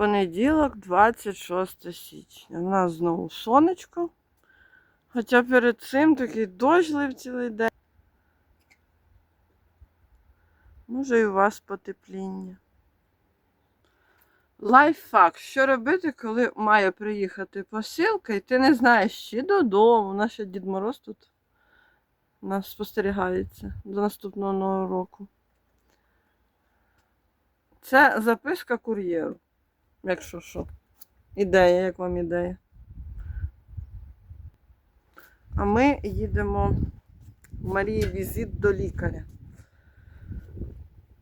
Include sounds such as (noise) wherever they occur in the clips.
Понеділок, 26 січня. У нас знову сонечко. Хоча перед цим такий дощ цілий день. Може і у вас потепління. Лайфхак. Що робити, коли має приїхати посилка, і ти не знаєш, чи додому. Наш ще Дід Мороз тут нас спостерігається до наступного нового року. Це записка кур'єру. Якщо що. Ідея, як вам ідея? А ми їдемо в Марії візит до лікаря.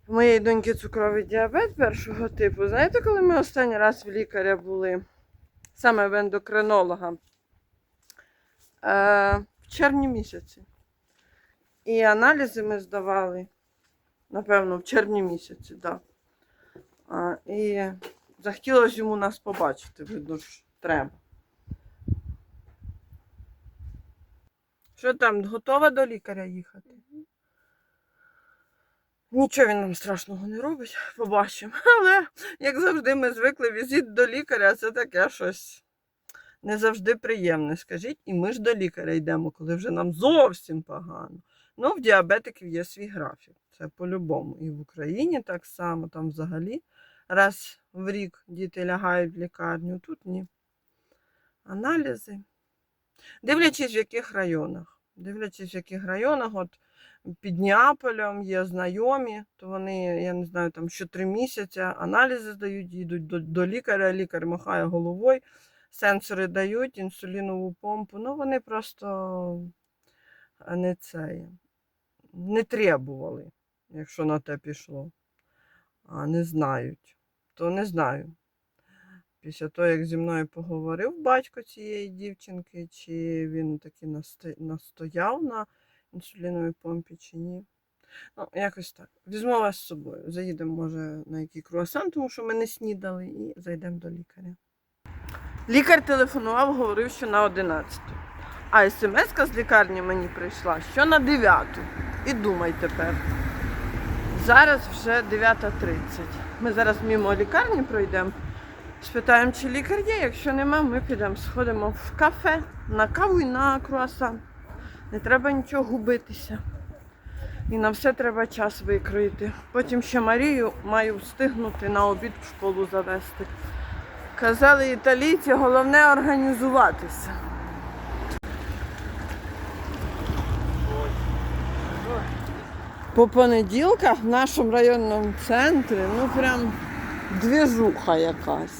У моєї доньки цукровий діабет першого типу. Знаєте, коли ми останній раз в лікаря були, саме в ендокринолога, е, в червні місяці. І аналізи ми здавали, напевно, в червні місяці, так. Да. І захотілося йому нас побачити, видно ж, треба. Що там, готова до лікаря їхати? Нічого він нам страшного не робить, побачимо. (laughs) Але, як завжди, ми звикли візит до лікаря, це таке щось не завжди приємне. Скажіть, і ми ж до лікаря йдемо, коли вже нам зовсім погано. Ну, в діабетиків є свій графік. Це по-любому. І в Україні так само, там взагалі раз в рік діти лягають в лікарню, тут ні. Аналізи. Дивлячись, в яких районах. Дивлячись, в яких районах, от під Неаполем є знайомі, то вони, я не знаю, там що три місяці аналізи здають, їдуть до, до лікаря, лікар махає головою, сенсори дають, інсулінову помпу. Ну, вони просто не це, не требували, якщо на те пішло. А не знають, то не знаю. Після того, як зі мною поговорив батько цієї дівчинки, чи він таки настояв на інсуліновій помпі, чи ні. Ну, якось так. Візьму вас з собою. Заїдемо, може, на який круасан, тому що ми не снідали, і зайдемо до лікаря. Лікар телефонував, говорив, що на 11. А смс з лікарні мені прийшла, що на 9. І думай тепер. Зараз вже 9.30. Ми зараз мимо лікарні пройдемо. Спитаємо, чи лікар є. Якщо нема, ми підемо, сходимо в кафе на каву і на круасан. Не треба нічого губитися. І на все треба час викроїти. Потім ще Марію маю встигнути на обід в школу завести. Казали італійці, головне організуватися. По понеділках в нашому районному центрі, ну прям двіжуха якась.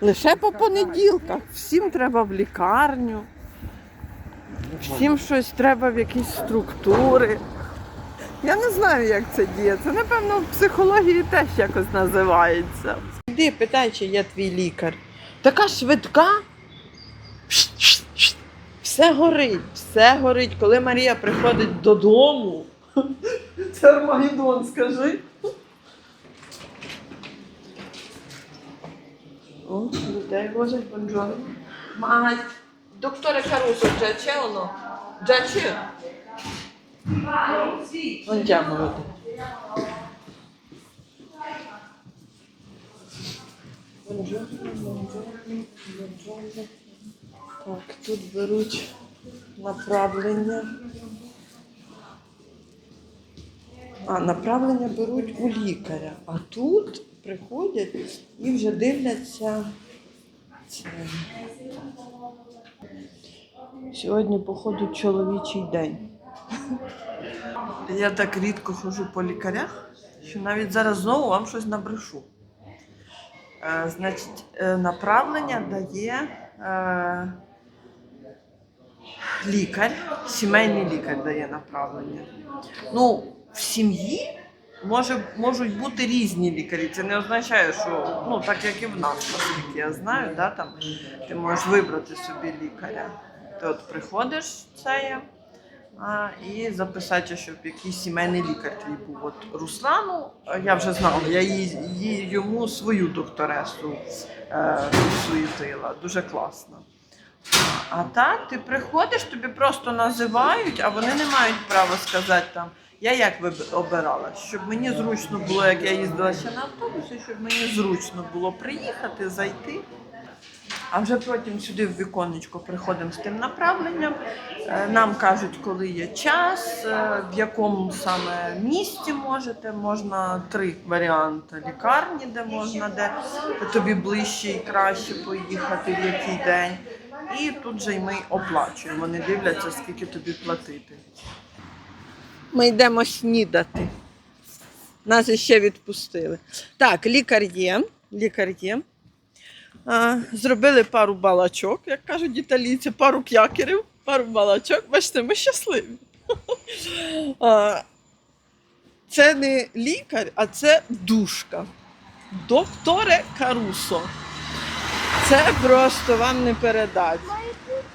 Лише по понеділках. Всім треба в лікарню. Всім щось треба в якісь структури. Я не знаю, як це діє. Напевно, в психології теж якось називається. Іди, питай, чи є твій лікар. Така швидка. Все горить, все горить. Коли Марія приходить додому. Це Армагеддон, скажи. О, людей возять, бонжорно. Мать, dottore Caruso, già c'è o no? Già c'è? Andiamo, vedi. Buongiorno, buongiorno, buongiorno. Так, тут беруть направлення. А, направлення беруть у лікаря. А тут приходять і вже дивляться. Це. Сьогодні, походу, чоловічий день. Я так рідко ходжу по лікарях, що навіть зараз знову вам щось набрешу. Е, значить, е, направлення дає е, лікар, сімейний лікар дає направлення. Ну, в сім'ї може, можуть бути різні лікарі. Це не означає, що ну, так як і в нас, наскільки я знаю, да, там, ти можеш вибрати собі лікаря. Ти от приходиш це є, а, і записати, щоб якийсь сімейний лікар твій був. От Руслану, я вже знала, я їй, їй йому свою докторесу е, суєтила. Дуже класно. А так, ти приходиш, тобі просто називають, а вони не мають права сказати там, Я як обирала? Щоб мені зручно було, як я їздила ще на автобусі, щоб мені зручно було приїхати, зайти. А вже потім сюди в віконечко приходимо з тим направленням. Е, Нам кажуть, коли є час, е, в якому саме місті можете. Можна три варіанти лікарні, де можна, де тобі ближче і краще поїхати, в який день. І тут же й ми оплачуємо. Вони дивляться, скільки тобі платити. Ми йдемо снідати. Нас іще відпустили. Так, лікар є. Лікар є. А, зробили пару балачок, як кажуть італійці, пару к'якерів, пару балачок. Бачите, ми щасливі. А, це не лікар, а це душка. Докторе Карусо. Це просто вам не передати.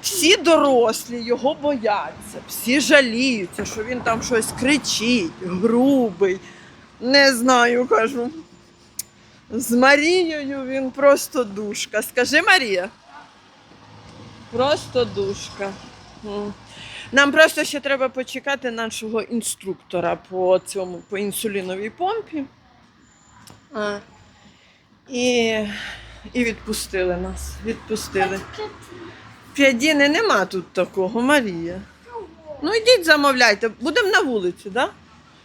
Всі дорослі його бояться, всі жаліються, що він там щось кричить, грубий. Не знаю, кажу. З Марією він просто душка. Скажи Марія. Просто душка. Нам просто ще треба почекати нашого інструктора по цьому по інсуліновій помпі. А, і, і відпустили нас. Відпустили. П'ядіни нема тут такого, Марія. Ну йдіть замовляйте. Будемо на вулиці, так? Да?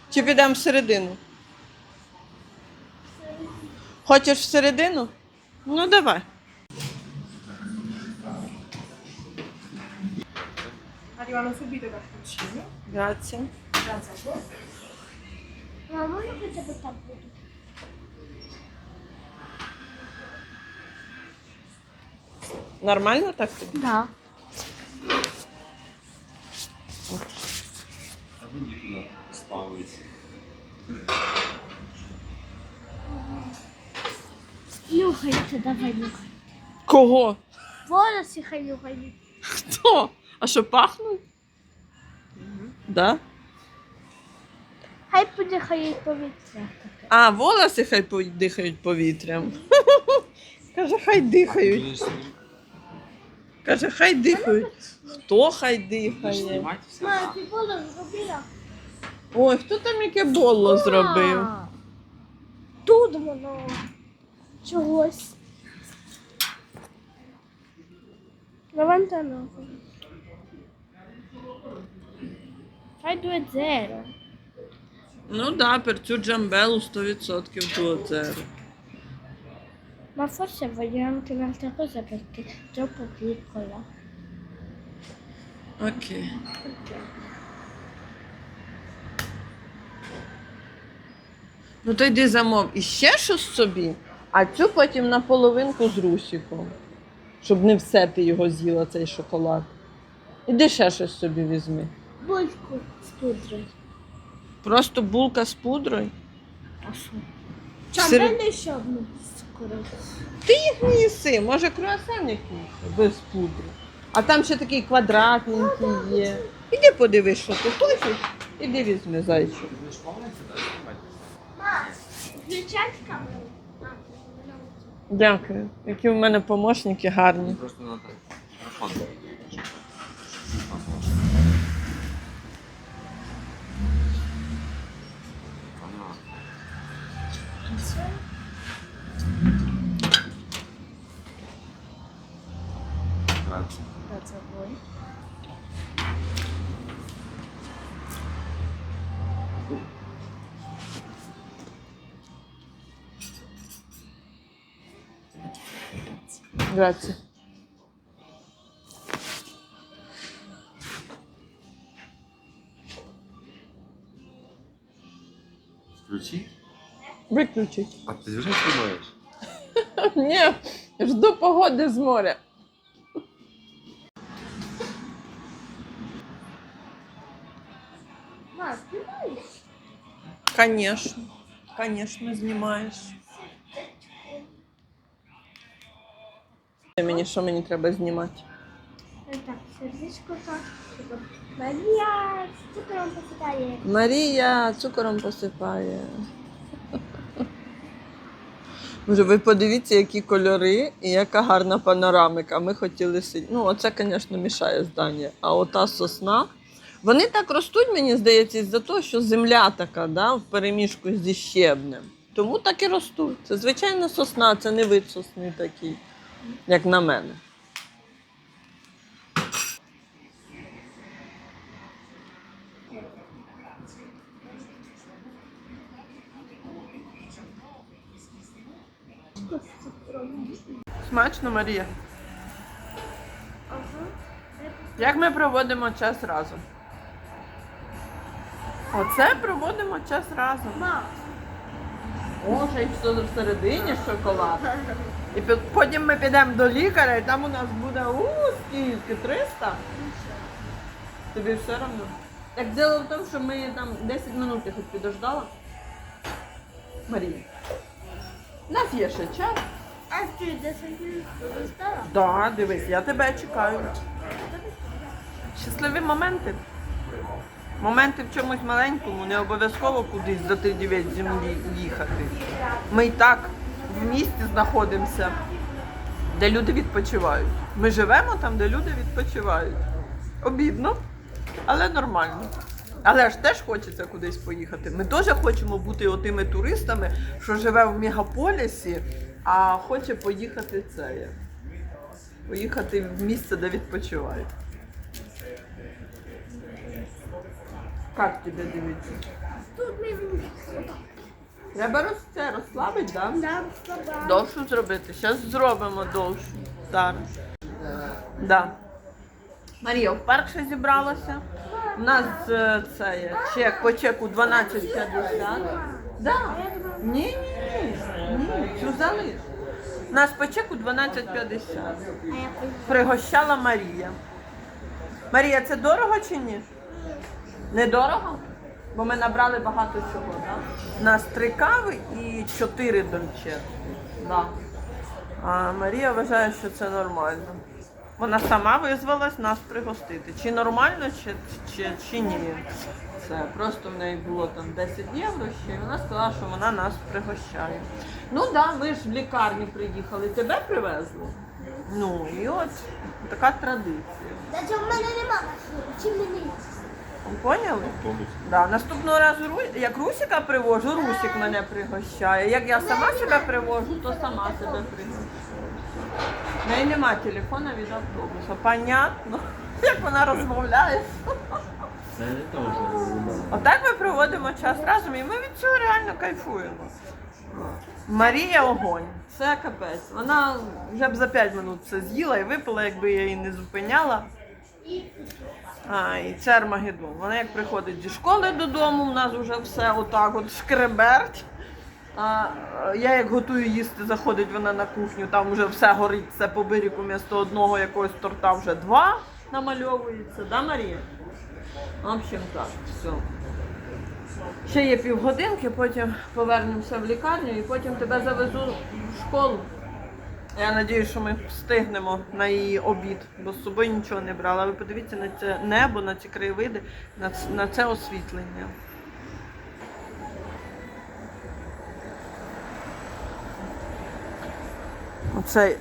Чи підемо всередину? Хочеш всередину? Ну давай. Arrivano subito i cappuccini. Grazie. Grazie a voi. Ma voi non potete portare Нормально так тобі? Да. А. Нюхайте, давай нюхай. Кого? Волоси хай нюхай. Хто? А що пахнуть? Да? Хай подихає повітря. А, волоси хай дихають повітрям. (laughs) Каже, хай дихають. Каже, хай дихають. Хто хай дихає? Мама, ти волос зробила? Ой, хто там яке боло зробив? Тут воно чогось. Лаванта ногу. Fai 2-0. Ну да, per цю джамбелу 100% до зеро. Ma forse voglio anche un'altra cosa perché è troppo piccola. Окей. Ну то йди замов іще щось собі, а цю потім на половинку з русиком. Щоб не все ти його з'їла, цей шоколад. Іди ще щось собі візьми. Бульку з пудрою. Просто булка з пудрою. А що? Сир- Чому мене ще одну? Ти їх не їси, може круасан якийсь без пудри. А там ще такий квадратненький є. Іди подивись, що ти хочеш. Іди візьми зайчик. Включать камеру. Дякую. Які в мене помощники гарні. Просто на Grazie. Включи. Виключить. А ти вже знімаєш? (laughs) Ні, жду погоди з моря. Конечно. Конечно, знімаєш. Мені що мені треба знімати? Так, сердечко так. Марія, з цукром посідає. Марія цукором посипає. Може, ви подивіться, які кольори і яка гарна панорамика. Ми хотіли сидіти. Ну, оце, звісно, мішає здання. А ота сосна, Вони так ростуть, мені здається, із-за того, що земля така, да, в переміжку зі щебнем. Тому так і ростуть. Це звичайна сосна, це не вид сосни такий, як на мене. Смачно, Марія. Як ми проводимо час разом? Оце проводимо час разом. Ще й все всередині шоколад. І потім ми підемо до лікаря, і там у нас буде у скільки? 300? Тобі все одно? Так діло в тому, що ми там 10 минут я хоч підождала. Марія. У нас є ще час. А ти 10 минут стала? Да, дивись, я тебе чекаю. Щасливі моменти. Моменти в чомусь маленькому, не обов'язково кудись за тридівець землі їхати. Ми і так в місті знаходимося, де люди відпочивають. Ми живемо там, де люди відпочивають. Обідно, але нормально. Але ж теж хочеться кудись поїхати. Ми теж хочемо бути отими туристами, що живе в мегаполісі, а хоче поїхати це. Поїхати в місце, де відпочивають. Як тебе дивиться? Тут ми Треба роз, це розслабити, так? Да? Довшу зробити. Зараз зробимо довшу. Зараз. Да. Марія, в парк ще зібралася. У нас е, це є чек по чеку 12,50. Да. Ні, ні, ні. Ні, цю залиш. У нас по чеку 12,50. А я поїду. Пригощала Марія. Марія, це дорого чи ні? Не дорого? Бо ми набрали багато чого, так? У нас три кави і чотири дольче. Да. А Марія вважає, що це нормально. Вона сама визвалась нас пригостити. Чи нормально, чи, чи, чи ні. Це просто в неї було там 10 євро ще, і вона сказала, що вона нас пригощає. Ну так, да, ви ж в лікарню приїхали, тебе привезли. Ну і от така традиція. Та чого в мене нема машини? Чи мені? Поняли? Да. Наступного разу, Ру- як Русіка привожу, Русік мене пригощає. Як я сама себе привожу, то сама себе пригощаю. В неї нема телефона від автобуса. Понятно, (laughs) як вона розмовляє. Це не теж. Отак ми проводимо час разом і ми від цього реально кайфуємо. Марія огонь. Це капець. Вона вже б за 5 минут все з'їла і випила, якби я її не зупиняла. А, і це Армагеддон. Вона як приходить зі школи додому, у нас вже все отак от шкреберть. А, я як готую їсти, заходить вона на кухню, там вже все горить, все по бирику, вмісто одного якогось торта вже два намальовується, да, Марія? В общем, так, все. Ще є півгодинки, потім повернемося в лікарню і потім тебе завезу в школу. Я сподіваюся, що ми встигнемо на її обід, бо з собою нічого не брала. Ви подивіться на це небо, на ці краєвиди, на на це освітлення. Оцей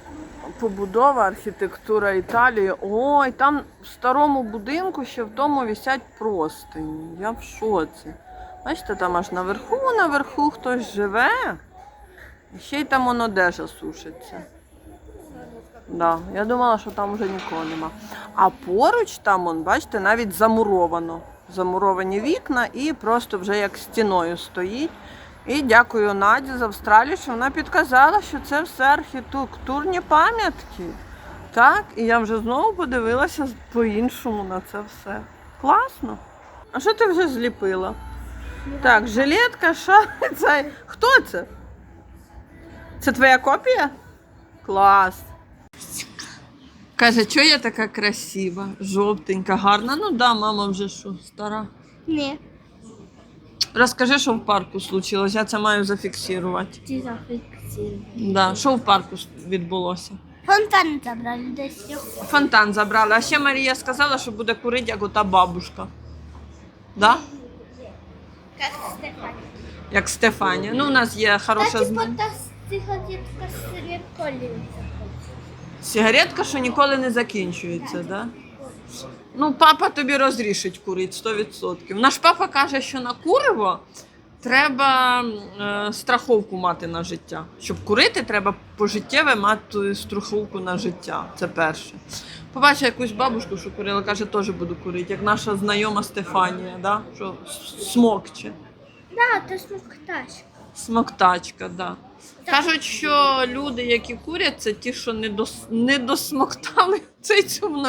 побудова, архітектура Італії. Ой, там в старому будинку ще в тому висять простині. Я в шоці. Бачите, там аж наверху, наверху хтось живе. Ще й там воно одежа сушиться. Да, я думала, що там вже нікого нема. А поруч там, он, бачите, навіть замуровано. Замуровані вікна і просто вже як стіною стоїть. І дякую Наді з Австралії, що вона підказала, що це все архітектурні пам'ятки. Так, і я вже знову подивилася по-іншому на це все. Класно. А що ти вже зліпила? Так, жилетка, це. Хто це? Це твоя копія? Клас. Каже, що я така красива, жовтенька, гарна. Ну да, мама вже що, стара. Ні. Розкажи, що в парку случилось, я це маю зафіксувати. Ти зафіксував. Да. Що в парку відбулося? Фонтан забрали десь. Фонтан забрали. А ще Марія сказала, що буде курити, як ота бабушка. Да? Як Стефані. Як Стефанія. Ну, у нас є хороша Кстати, знайома. та сигаретка з ніколи не заходить. Сигаретка, що ніколи не закінчується, да? Ну, папа тобі розрішить курити 100%. Наш папа каже, що на куриво треба е, страховку мати на життя. Щоб курити, треба пожиттєве мати страховку на життя. Це перше. Побачив якусь бабушку, що курила, каже, теж буду курити, як наша знайома Стефанія, да? що смокче. Да, ти смоктач. Смоктачка, да. Кажуть, що люди, які курять, це ті, що не, дос... не досмоктали (laughs) цей цю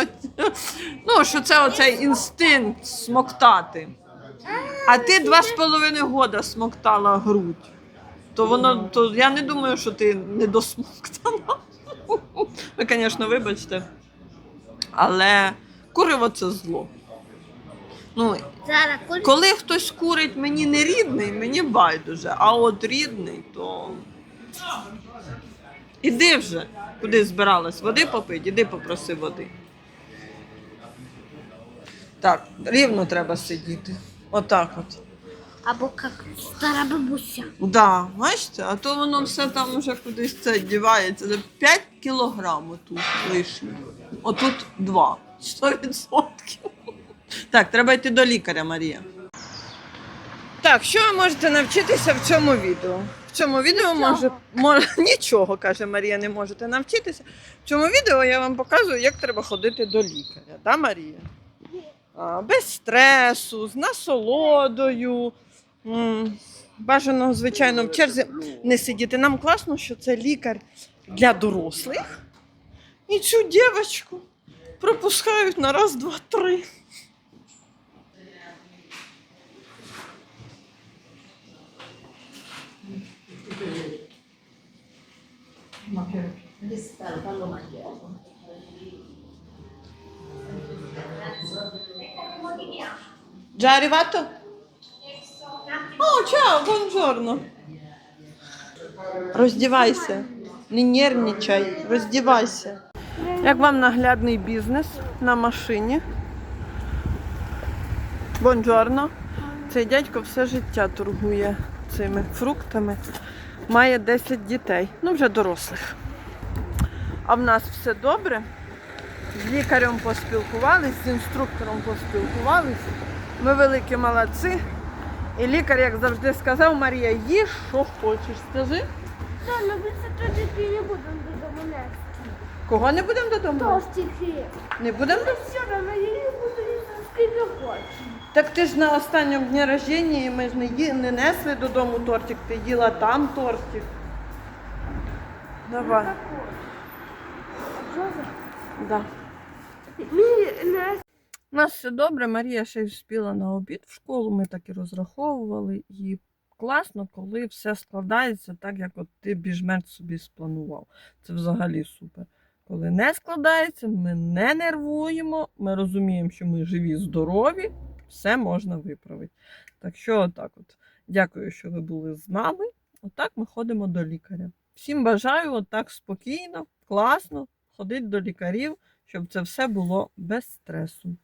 Ну, що це оцей інстинкт смоктати. А ти два з половиною года смоктала грудь. То воно, то я не думаю, що ти не досмоктала. (laughs) Ви, звісно, вибачте. Але куриво це зло. Ну, Зараз курить. коли хтось курить мені не рідний, мені байдуже, а от рідний, то. Іди вже, куди збиралась, води попити, іди попроси води. Так, рівно треба сидіти. Отак от. Або як стара бабуся. Да, бачите, а то воно все там вже кудись це дівається. Це 5 кілограм тут лишніх. Отут 2. 100%. Так, треба йти до лікаря, Марія. Так, що ви можете навчитися в цьому відео? В цьому відео може, може нічого, каже Марія, не можете навчитися. В цьому відео я вам показую, як треба ходити до лікаря, да, Марія? А, без стресу, з насолодою. М, Бажано, звичайно, в черзі не сидіти. Нам класно, що це лікар для дорослих. І цю дівчинку пропускають на раз, два, три. Già arrivato? О, чао, бонжорно. Роздівайся, не нервничай, роздівайся. Як вам наглядний бізнес на машині? Бонжорно. Цей дядько все життя торгує цими фруктами. Має 10 дітей, ну вже дорослих. А в нас все добре. З лікарем поспілкувались, з інструктором поспілкувались. Ми великі молодці. І лікар, як завжди сказав, Марія, їж, що хочеш. Скажи. Да, ну ми це тоді не будемо додому нести. Кого не будемо додому? Тортики. Не будемо додому? Все, на її буду їсти скільки хочу. Так ти ж на останньому дні рождення, і ми ж не, ї... не несли додому тортик, ти їла там тортик. Давай. Да. У нас все добре, Марія ще й вспіла на обід в школу, ми так і розраховували. І класно, коли все складається так, як от ти більш-менш собі спланував. Це взагалі супер. Коли не складається, ми не нервуємо, ми розуміємо, що ми живі, здорові, все можна виправити. Так що, отак от. Дякую, що ви були з нами. Отак ми ходимо до лікаря. Всім бажаю отак спокійно, класно ходити до лікарів, щоб це все було без стресу.